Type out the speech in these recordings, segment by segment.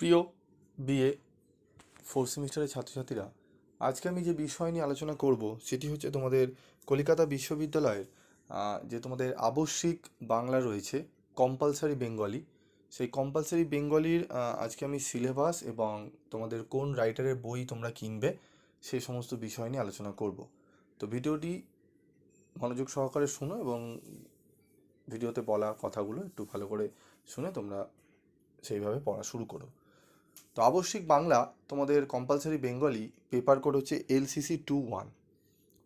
প্রিয় BA fourth সেমিস্টারের ছাত্রছাত্রীরা, আজকে আমি যে বিষয় নিয়ে আলোচনা করব সেটি হচ্ছে তোমাদের কলকাতা বিশ্ববিদ্যালয়ের যে তোমাদের আবশ্যিক বাংলা রয়েছে কম্পালসারি বেঙ্গলি সেই কম্পালসারি বেঙ্গলির আজকে আমি সিলেবাস এবং তোমাদের কোন রাইটারের বই তোমরা কিনবে সেই সমস্ত বিষয় নিয়ে আলোচনা করব। তো ভিডিওটি মনোযোগ সহকারে শোনো এবং ভিডিওতে বলা কথাগুলো একটু ভালো করে শুনে তোমরা সেইভাবে পড়া শুরু করো। তো আবশ্যিক বাংলা তোমাদের কম্পালসারি বেঙ্গলি পেপার কোড হচ্ছে এলসিসি টু ওয়ান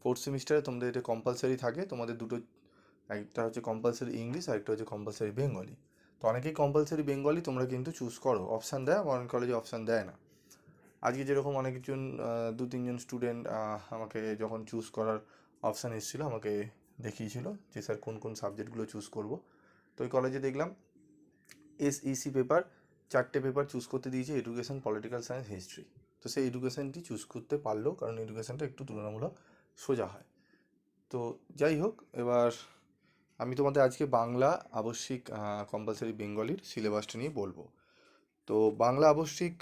ফোর্থ সেমিস্টারে তোমাদের এটা কম্পালসারি থাকে, তোমাদের দুটো, একটা হচ্ছে কম্পালসারি ইংলিশ আর একটা হচ্ছে কম্পালসারি বেঙ্গলি তো অনেকেই কম্পালসারি বেঙ্গলি তোমরা কিন্তু চুজ করো অপশান দেয়, আবার অনেক কলেজে অপশান দেয় না। আজকে যেরকম অনেকজন দু তিনজন স্টুডেন্ট আমাকে যখন চুজ করার অপশান এসেছিল, আমাকে দেখিয়েছিল যে, স্যার, কোন কোন সাবজেক্টগুলো চুজ করব? তো ওই কলেজে দেখলাম এসইসি পেপার চারটে পেপার চুজ করতে দিয়েছে এডুকেশন পলিটিক্যাল সায়েন্স হিস্ট্রি তো সেই এডুকেশনটি চুজ করতে পারল, কারণ এডুকেশনটা একটু তুলনামূলক সোজা হয়। তো যাই হোক, এবার আমি তোমাদের আজকে বাংলা আবশ্যিক কম্পালসারি বেঙ্গলির সিলেবাসটা নিয়ে বলব। তো বাংলা আবশ্যিক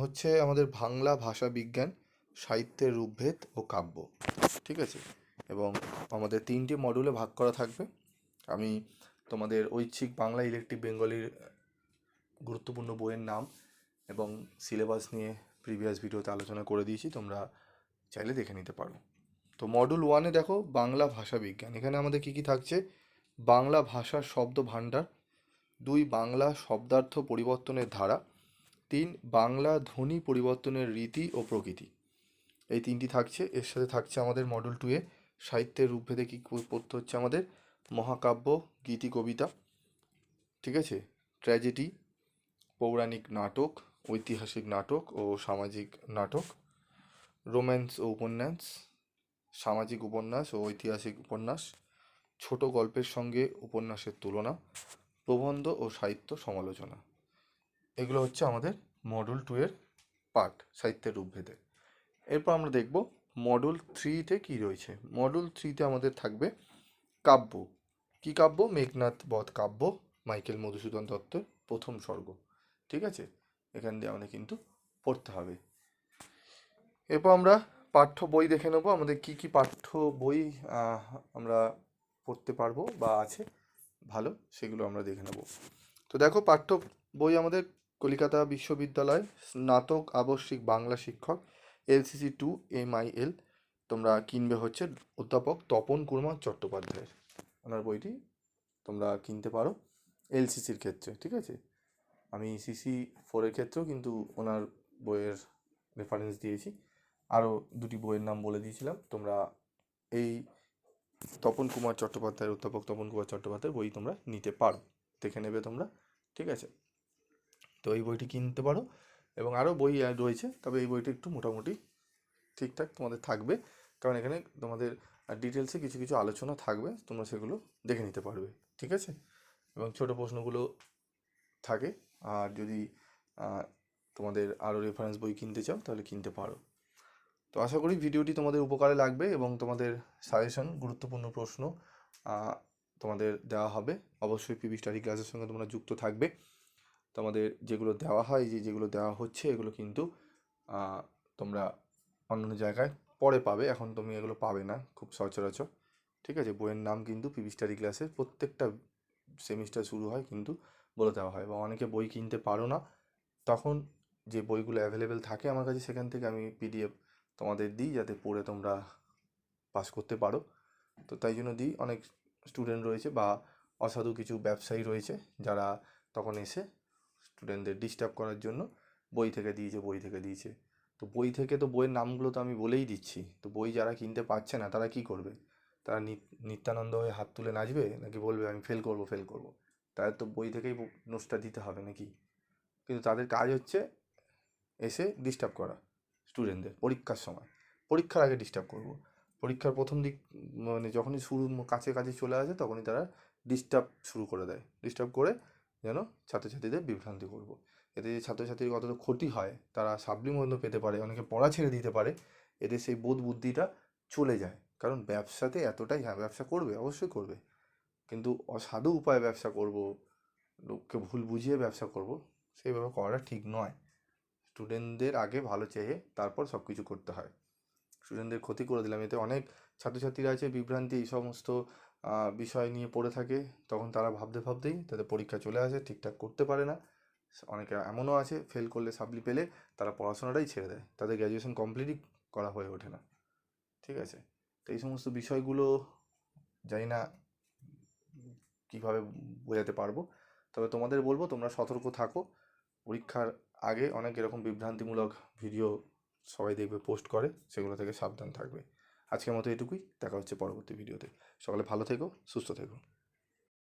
হচ্ছে আমাদের বাংলা ভাষা বিজ্ঞান, সাহিত্যের রূপভেদ ও কাব্য, ঠিক আছে? এবং আমাদের তিনটে মডিউলে ভাগ করা থাকবে। আমি তোমাদের ঐচ্ছিক বাংলা ইলেকট্রিক বেঙ্গলির গুরুত্বপূর্ণ বইয়ের নাম এবং সিলেবাস নিয়ে প্রিভিয়াস ভিডিওতে আলোচনা করে দিয়েছি, তোমরা চাইলে দেখে নিতে পারো। তো মডুল ওয়ানে দেখো, বাংলা ভাষা বিজ্ঞান। এখানে আমাদের কী কী থাকছে? বাংলা ভাষার শব্দ ভাণ্ডার, দুই বাংলা শব্দার্থ পরিবর্তনের ধারা, তিন বাংলা ধ্বনি পরিবর্তনের রীতি ও প্রকৃতি। এই তিনটি থাকছে। এর সাথে থাকছে আমাদের মডেল টুয়ে সাহিত্যের রূপভেদে কী পড়তে হচ্ছে আমাদের? মহাকাব্য, গীতি, কবিতা, ঠিক আছে? ট্র্যাজেডি পৌরাণিক নাটক, ঐতিহাসিক নাটক ও সামাজিক নাটক, রোম্যান্স ও উপন্যাস, সামাজিক উপন্যাস ও ঐতিহাসিক উপন্যাস, ছোট গল্পের সঙ্গে উপন্যাসের তুলনা, প্রবন্ধ ও সাহিত্য সমালোচনা। এগুলো হচ্ছে আমাদের মডুল টু এর পার্ট সাহিত্যের রূপভেদে। এরপর আমরা দেখব মডুল থ্রিতে কী রয়েছে। মডুল থ্রিতে আমাদের থাকবে কাব্য। কী কাব্য? মেঘনাথ বধ কাব্য, মাইকেল মধুসূদন দত্তের প্রথম স্বর্গ। ঠিক আছে? এখান দিয়ে আমাদের কিন্তু পড়তে হবে। এরপর আমরা পাঠ্য বই দেখে নেব, আমাদের কি কি পাঠ্য বই আমরা পড়তে পারব বা আছে ভালো সেগুলো আমরা দেখে নেব। তো দেখো, পাঠ্য বই আমাদের কলিকাতা বিশ্ববিদ্যালয় স্নাতক আবশ্যিক বাংলা শিক্ষক, এলসিসি টু এমআইএল, তোমরা কিনবে হচ্ছে অধ্যাপক তপন কুমার চট্টোপাধ্যায়ের। ওনার বইটি তোমরা কিনতে পারো এলসিসির ক্ষেত্রে, ঠিক আছে? আমি সিসি ফোরের ক্ষেত্রেও কিন্তু ওনার বইয়ের রেফারেন্স দিয়েছি। আরও দুটি বইয়ের নাম বলে দিয়েছিলাম। তোমরা এই তপন কুমার চট্টোপাধ্যায়ের অধ্যাপক তপন কুমার চট্টোপাধ্যায়ের বই তোমরা নিতে পারো। দেখে নেবে তোমরা। ঠিক আছে? তো এই বইটি কিনতে পারো এবং আরও বই রয়েছে। তবে এই বইটি একটু মোটামুটি ঠিকঠাক তোমাদের থাকবে। কারণ এখানে তোমাদের ডিটেলসে কিছু কিছু আলোচনা থাকবে। তোমরা সেগুলো দেখে নিতে পারবে। ঠিক আছে? এবং ছোট প্রশ্নগুলো থাকে। আর যদি তোমাদের আরও রেফারেন্স বই কিনতে চাও, তাহলে কিনতে পারো। তো আশা করি ভিডিওটি তোমাদের উপকারে লাগবে এবং তোমাদের সাজেশন গুরুত্বপূর্ণ প্রশ্ন তোমাদের দেওয়া হবে। অবশ্যই পিবি স্টাডি ক্লাসের সঙ্গে তোমরা যুক্ত থাকবে। তোমাদের যেগুলো দেওয়া হয়, যে যেগুলো দেওয়া হচ্ছে, এগুলো কিন্তু তোমরা অন্যান্য জায়গায় পরে পাবে। এখন তুমি এগুলো পাবে না, খুব সচরাচর। ঠিক আছে? বইয়ের নাম কিন্তু পিবি স্টাডি ক্লাসের প্রত্যেকটা সেমিস্টার শুরু হয় কিন্তু বলে দেওয়া হয় বা অনেকে বই কিনতে পারো না, তখন যে বইগুলো অ্যাভেলেবেল থাকে আমার কাছে সেখান থেকে আমি পিডিএফ তোমাদের দিই যাতে পড়ে তোমরা পাস করতে পারো। তো তাই জন্য দিই, অনেক স্টুডেন্ট রয়েছে বা অসাধু কিছু ব্যবসায়ী রয়েছে যারা তখন এসে স্টুডেন্টদের ডিস্টার্ব করার জন্য বই থেকে দিয়েছে, বই থেকে দিয়েছে। তো বই থেকে তো বইয়ের নামগুলো তো আমি বলেই দিচ্ছি। তো বই যারা কিনতে পারছে না তারা কি করবে? তারা নিত- নিত্যানন্দ হয়ে হাত তুলে নাচবে নাকি বলবে আমি ফেল করব ফেল করব? তাদের তো বই থেকেই নোটসটা দিতে হবে নাকি? কিন্তু তাদের কাজ হচ্ছে এসে ডিস্টার্ব করা স্টুডেন্টদের পরীক্ষার সময়। পরীক্ষার আগে ডিস্টার্ব করব। পরীক্ষার প্রথম দিক মানে যখনই শুরু কাছে কাছে চলে আসে তখনই তারা ডিস্টার্ব শুরু করে দেয়। ডিস্টার্ব করে যেন ছাত্রছাত্রীদের বিভ্রান্তি করব। এতে যে ছাত্রছাত্রীর কতটা ক্ষতি হয়, তারা সাবলি মধ্যে পেতে পারে, অনেকে পড়া ছেড়ে দিতে পারে, এতে সেই বোধ বুদ্ধিটা চলে যায়। কারণ ব্যবসাতে এতটাই হ্যাঁ ব্যবসা করবে, অবশ্যই করবে। কিন্তু অসাধু উপায়ে ব্যবসা করব, লোককে ভুল বুঝিয়ে ব্যবসা করব, সেইভাবে করাটা ঠিক নয়। স্টুডেন্টদের আগে ভালো চেয়ে তারপর সব কিছু করতে হয়। স্টুডেন্টদের ক্ষতি করে দিলাম। এতে অনেক ছাত্রছাত্রীরা আছে, বিভ্রান্তি, এই সমস্ত বিষয় নিয়ে পড়ে থাকে। তখন তারা ভাবতে ভাবতেই তাদের পরীক্ষা চলে আসে, ঠিকঠাক করতে পারে না। অনেকে এমনও আছে ফেল করলে সাপ্লি পেলে তারা পড়াশোনাটাই ছেড়ে দেয়। তাদের গ্র্যাজুয়েশন কমপ্লিটই করা হয়ে ওঠে না। ঠিক আছে? তো এই সমস্ত বিষয়গুলো জানি না কীভাবে বোঝাতে পারব? তবে তোমাদের বলব, তোমরা সতর্ক থাকো। পরীক্ষার আগে অনেক এরকম বিভ্রান্তিমূলক ভিডিও সবাই দেখবে, পোস্ট করে, সেগুলো থেকে সাবধান থাকবে। আজকের মতো এটুকুই। দেখা হচ্ছে পরবর্তী ভিডিওতে। সকালে ভালো থেকো, সুস্থ থেকো।